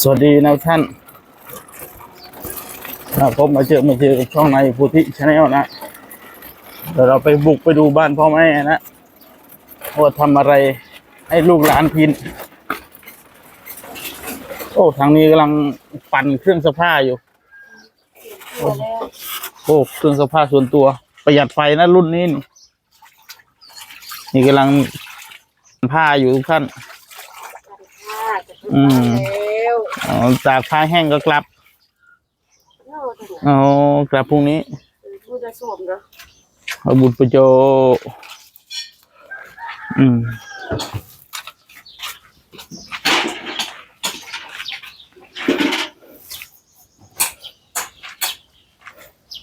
สวัสดีนะท่านนะผมมาเจอมาเจอกับช่องในพุทธิชาแนลนะเดี๋ยวเราไปบุกไปดูบ้านพ่อแม่นะว่าทำอะไรให้ลูกหลานกิน โอ้ทางนี้กำลังปั่นเครื่องซักผ้าอยู่โอ้เครื่องซักผ้าส่วนตัว ประหยัดไฟนะรุ่นนี้ นี่กำลังผ้าอยู่ทุกท่าน อืมแล้วอ๋อจากผ้าแห้งก็กลับโน่ถึงอ๋อกลับพรุ่งนี้ผู้จะสวมเหรอเอาบุญประโจ อืม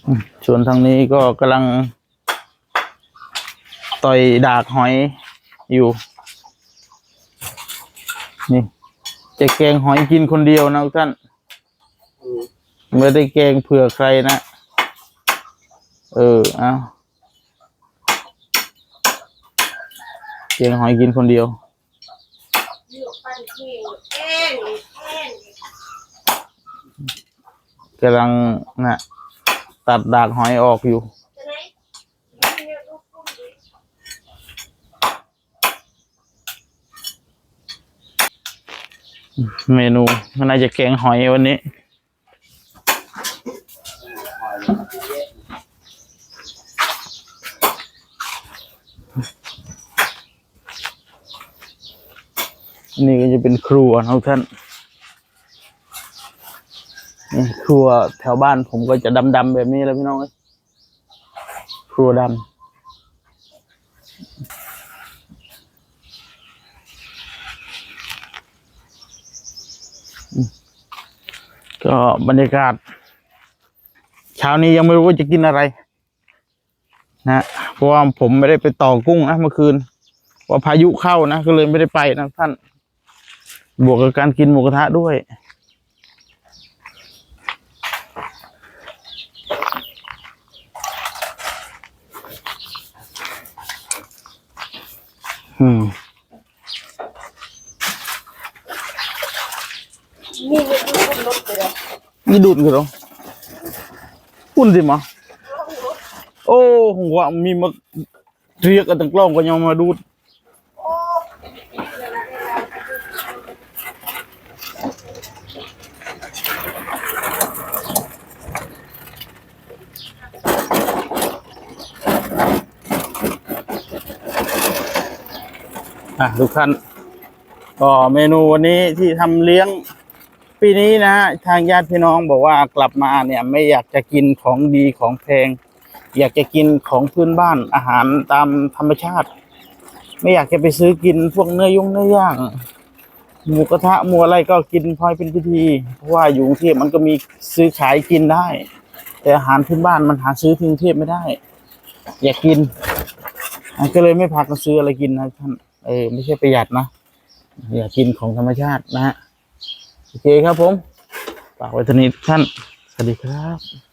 อืมส่วนทางนี้ก็กำลัง ต่อยดากหอยอยู่ นี่ จะแกงหอยกินคนเดียวนะทุกท่านไม่ได้แกงเผื่อใครนะ เออเอาแกงหอยกินคนเดียวเลือกปั้นเองเองเองกำลังนะตัดดากหอยออกอยู่ จะไหนเลือกลูกกุ้งดิ เมนูมันน่าจะแกงหอยวันนี้นี่ก็จะเป็นครัวนะท่านครัวแถวบ้านผมก็จะดำๆแบบนี้แล้วพี่น้องครัวดำ ก็บรรยากาศ เช้านี้ยังไม่รู้ว่าจะกินอะไร นะเพราะว่าผมไม่ได้ไปต่อกุ้งนะเมื่อคืนว่าพายุเข้านะก็เลยไม่ได้ไปนะท่าน บวกกับการกินหมูกระทะด้วยอืม มีเลือกลูกกุ้งรถไปเลย นี่ดูดกันหรอปุ่นสิมาโอ้ผมว่ามีมาเรียกกันตั้งกล้องก็ยังมาดูดอะทุกท่านก็เมนูวันนี้ที่ทำเลี้ยง ปีนี้นะฮะทางญาติพี่น้องบอกว่ากลับมาเนี่ยไม่อยากจะกินของดีของแพง อยากจะกินของพื้นบ้านอาหารตามธรรมชาติ ไม่อยากจะไปซื้อกินพวกเนื้อยงเนื้อย่างหมูกระทะหมูอะไรก็กินพลอยเป็นพิธีเพราะว่าอยู่กรุงเทพมันก็มีซื้อขายกินได้ แต่อาหารพื้นบ้านมันหาซื้อที่กรุงเทพไม่ได้ อยากกินก็เลยไม่พากันซื้ออะไรกินนะท่านเออไม่ใช่ประหยัดนะอยากกินของธรรมชาตินะฮะ โอเคครับผมฝากไว้เท่านี้ทุกท่าน สวัสดีครับ